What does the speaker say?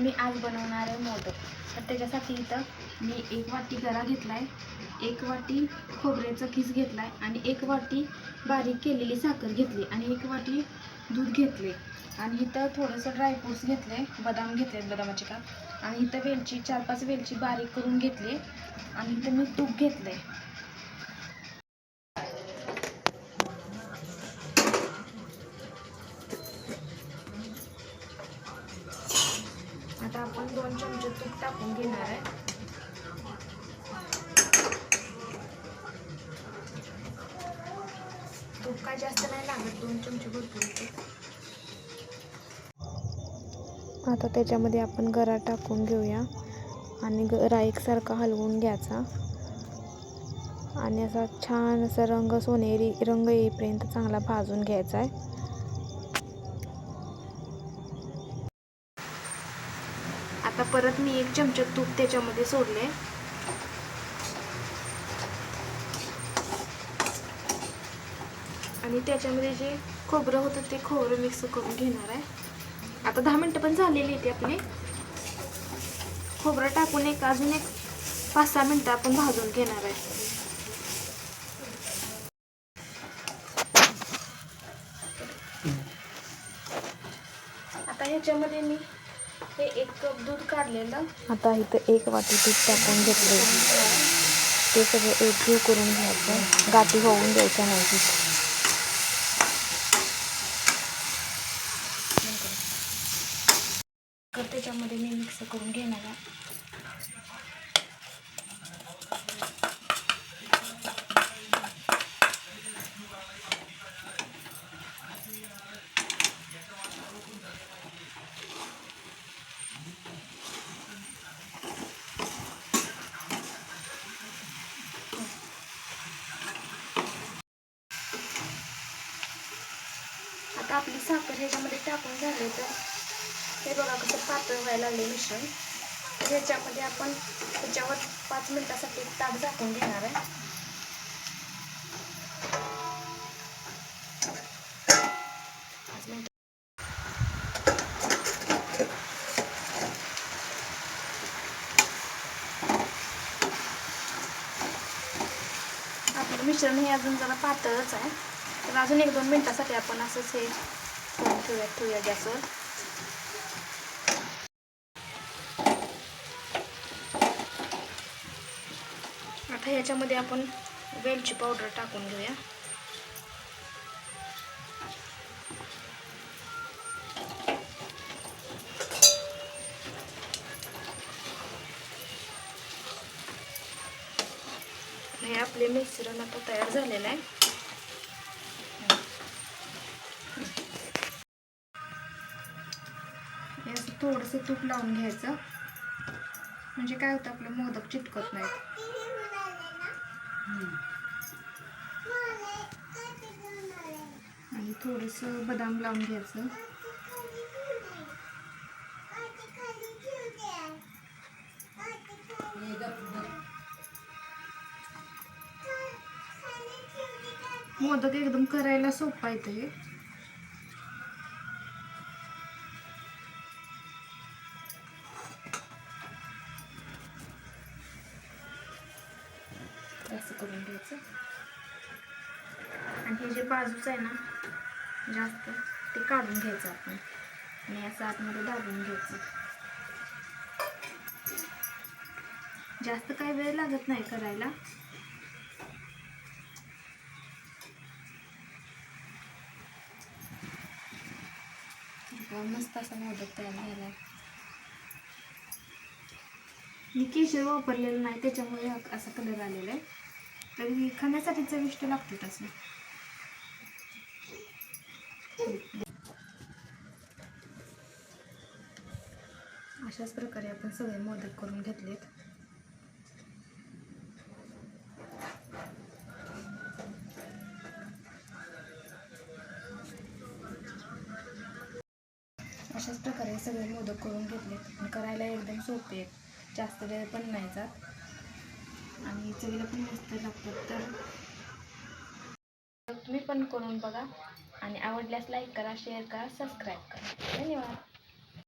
मी आज बनवणार आहे मोदक. तर त्याच्यासाठी इथं मी एक वाटी गरा घेतला आहे एक वाटी खोबऱ्याचा खीस घेतला आहे आणि एक वाटी बारीक केलेली साखर घेतली आणि एक वाटी दूध घेतले. आणि इथं थोडंसं ड्रायफ्रूट्स घेतले बदाम घेतले बदामाचे काप. आणि इथं वेलची चार पाच वेलची बारीक करून घेतली. आणि इथं मी तूप घेतलं आहे आता आपण दोन चमचे तूप टाकून घेणार आहे. तूप काय जास्त नाही लागत दोन चमचे भरपूर आता त्याच्यामध्ये आपण गरा टाकून घेऊया आणि गरा एकसारखा हलवून घ्यायचा. आणि असा छान असा रंग सोनेरी रंग येईपर्यंत चांगला भाजून घ्यायचा आहे. आता परत मी एक चमचा तूप त्याच्यामध्ये सोडले. आणि त्याच्यामध्ये जे खोबरं होतं ते खोबरं मिक्स करून घेणार आहे. आता दहा मिनटं पण झालेली आहे ती आपली. खोबरं टाकून एक अजून एक पाच सहा मिनटं आपण भाजून घेणार आहे. आता ह्याच्यामध्ये मी हे एक कप दूध काढलेलं. आता इथं एक वाटी दूध टाकून घेतले ते सगळं एकजीव करून घ्यायचं. गाठी होऊन द्यायच्या नाही त्याच्यामध्ये मी मिक्स करून घेणार आहे. आता आपली साखर ह्याच्यामध्ये टाकून झाले तर हे बघा कसं पातळ व्हायला लागले मिश्रण. तर ह्याच्यामध्ये आपण त्याच्यावर पाच मिनिटासाठी ताट झाकून घेणार आहे. आपलं मिश्रण हे अजून जरा पातळच आहे. तर अजून एक दोन मिनटासाठी आपण असंच हे करून ठेवूया ठेवूया गॅसवर. आता ह्याच्यामध्ये आपण वेलची पावडर टाकून घेऊया. हे आपले मिश्रण आता तयार झालेलं आहे. थोडंसं तूप लावून घ्यायचं. म्हणजे काय होतं आपलं मोदक चिटकत नाहीत. आणि थोडंसं बदाम लावून घ्यायचं. मोदक एकदम करायला सोपं आहे ते असं करून घ्यायचं. आणि हे जे बाजूच आहे ना जास्त ते काढून घ्यायचं आपण. आणि असं आतमध्ये दाबून घ्यायचं. जास्त काही वेळ लागत नाही करायला. मस्त असा मोदक तयार झाला आहे मी केशर वापरलेलं नाही त्याच्यामुळे असा कलर आलेला आहे. तरी खाण्यासाठी चविष्ट लागते तसं. अशाच प्रकारे आपण सगळे मोदक करून घेतलेत. अशाच प्रकारे सगळे मोदक करून घेतलेत. आणि करायला एकदम सोपे आहेत. जास्त वेळ पण नाही जात. आणि चवीला पण मस्त लागतात तर. तुम्ही पण करून बघा आणि आवडल्यास लाईक करा शेअर करा सबस्क्राईब करा. धन्यवाद.